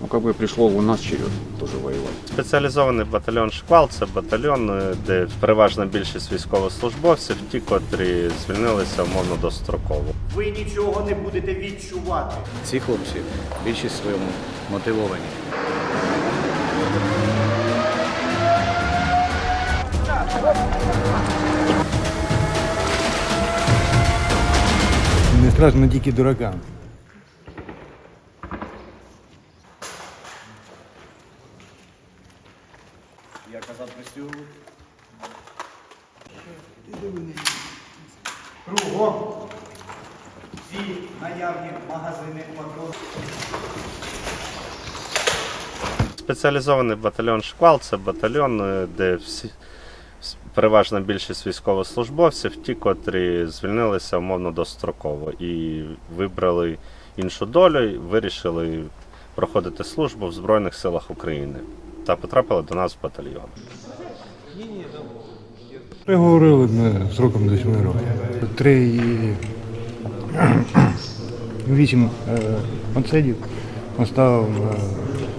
Ну, как бы пришло у нас черед тоже воевать. Спеціалізований батальйон Шквал це батальйон, де переважна більшість військовослужбовців, ті, котрі звільнилися умовно достроково. Ви нічого не будете відчувати. Ці хлопці більшість своєму мотивовані. Не страшно дикі дуракам. Я казав присягу. Кругом всі наявні магазини патронів. Спеціалізований батальйон Шквал це батальйон, е, де всі переважна більшість військовослужбовців, ті, котрі звільнилися умовно достроково і вибрали іншу долю, і вирішили проходити службу в Збройних силах України та потрапили до нас в батальйон. Приговорили мене сроком до 7 років. Три і вісім е, отсидів, оставив е,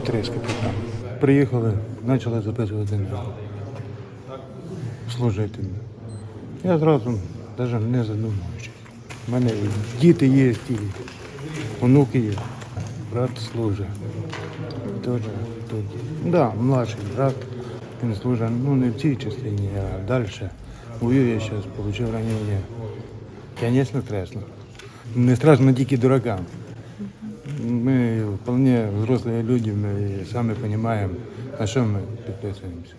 три з капітаном. Приїхали, почали записувати служити. Я зразу навіть не задумуючись. У мене діти є, і онуки є. Брат служить. Тут. Да, младший брат. Він служить, ну не в цій частині, а далі. Воює зараз, отримав ранення. Звісно, страшно. Не страшно тільки дуракам. Ми вполне взрослые люди, ми самі розуміємо, на що ми підписуємося.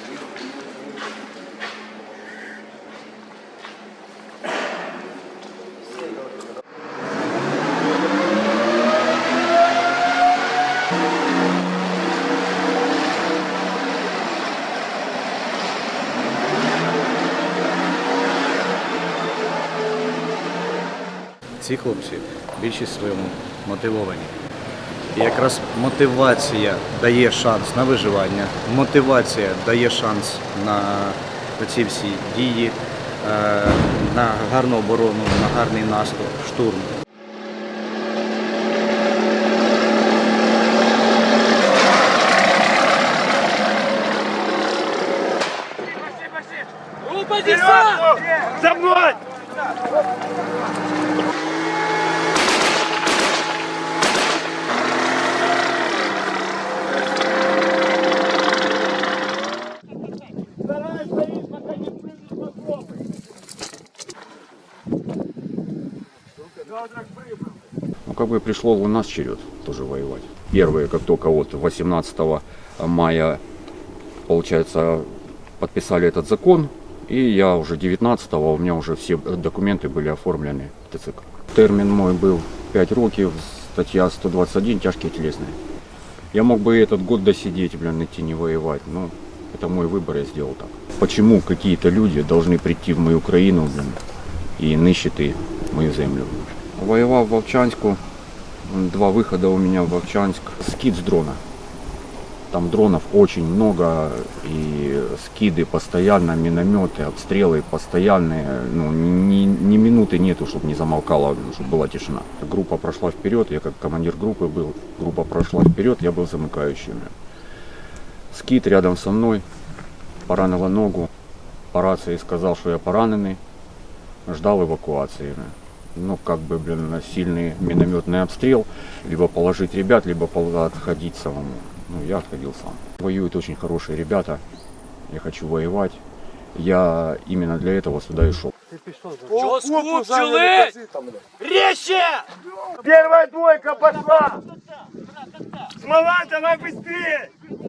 Ці хлопці більшість своєму мотивовані. І якраз мотивація дає шанс на виживання, мотивація дає шанс на ці всі дії, е, на гарну оборону, на гарний наступ, штурм. Ну, как бы пришло у нас черед тоже воевать. Первые, как только вот 18 мая, получается, подписали этот закон, и я уже 19 у меня уже все документы были оформлены в ТЦК. Термин мой был 5 років, статья 121, тяжкие телесные. Я мог бы этот год досидеть, блин, идти не воевать, но это мой выбор, я сделал так. Почему какие-то люди должны прийти в мою Украину, блин, и нищити мою землю? Воевал в Вовчанську, два выхода у меня в Вовчанск. Скид с дрона. Там дронов очень много, и скиды постоянно, минометы, обстрелы постоянные. Ну, ни, ни минуты нету, чтобы не замолкала, чтобы была тишина. Группа прошла вперед, я как командир группы был. Группа прошла вперед, я был замыкающим. Скид рядом со мной, поранила ногу. По рации сказал, что я пораненный. Ждал эвакуации. Ну, как бы, блин, сильный минометный обстрел. Либо положить ребят, либо отходить самому. Ну, я отходил сам. Воюют очень хорошие ребята. Я хочу воевать. Я именно для этого сюда и шел. Чого скупчили? Резче! Первая двойка пошла! Смола, давай быстрее!